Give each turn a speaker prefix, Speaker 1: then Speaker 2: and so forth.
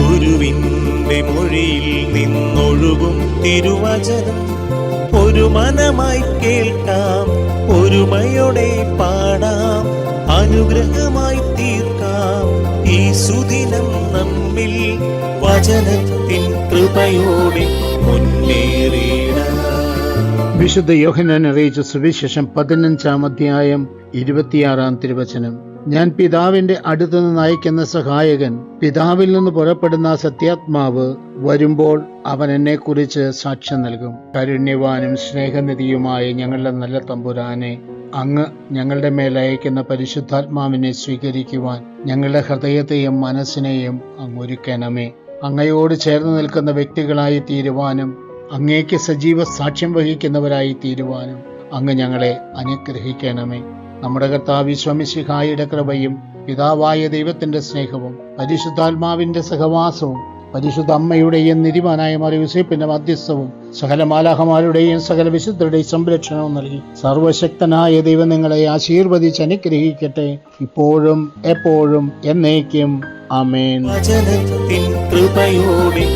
Speaker 1: ഗുരുവിന്റെ മൊഴിയിൽ നിന്നൊഴുകും തിരുവചനം. ഒരു മനമായി കേൾക്കാം ഒരുമയോടെ പാടാം അനുഗ്രഹമായി തീർക്കാം. ഈ സുദിനം നമ്മിൽ വചനത്തിൻ കൃപയോടെ
Speaker 2: വിശുദ്ധ യോഹനാൻ അറിയിച്ച സുവിശേഷം പതിനഞ്ചാം അധ്യായം ഇരുപത്തിയാറാം തിരുവചനം. ഞാൻ പിതാവിന്റെ അടുത്തു നിന്ന് അയക്കുന്ന സഹായകൻ പിതാവിൽ നിന്ന് പുറപ്പെടുന്ന സത്യാത്മാവ് വരുമ്പോൾ അവൻ എന്നെക്കുറിച്ച് സാക്ഷ്യം നൽകും. കരുണ്യവാനും സ്നേഹനിധിയുമായ ഞങ്ങളുടെ നല്ല തമ്പുരാനെ അങ്ങ് ഞങ്ങളുടെ മേൽ അയക്കുന്ന പരിശുദ്ധാത്മാവിനെ സ്വീകരിക്കുവാൻ ഞങ്ങളുടെ ഹൃദയത്തെയും മനസ്സിനെയും അങ്ങ് ഒരുക്കണമേ. അങ്ങയോട് ചേർന്ന് നിൽക്കുന്ന വ്യക്തികളായി തീരുവാനും അങ്ങേക്ക് സജീവ സാക്ഷ്യം വഹിക്കുന്നവരായി തീരുവാനും അങ്ങ് ഞങ്ങളെ അനുഗ്രഹിക്കണമേ. നമ്മുടെ കർത്താവ് വിശ്വമിശിഹായുടെ കൃപയും പിതാവായ ദൈവത്തിന്റെ സ്നേഹവും പരിശുദ്ധാത്മാവിന്റെ സഹവാസവും പരിശുദ്ധ അമ്മയുടെയും നിരിമാനായ മറിയുസേപ്പിന്റെ മധ്യസ്ഥവും സകല മാലാഹമാരുടെയും സകല വിശുദ്ധരുടെയും സംരക്ഷണവും നൽകി സർവശക്തനായ ദൈവം നിങ്ങളെ ആശീർവദിച്ച് അനുഗ്രഹിക്കട്ടെ. ഇപ്പോഴും എപ്പോഴും എന്നേക്കും. ആമേൻ.
Speaker 1: കൃപയോടെ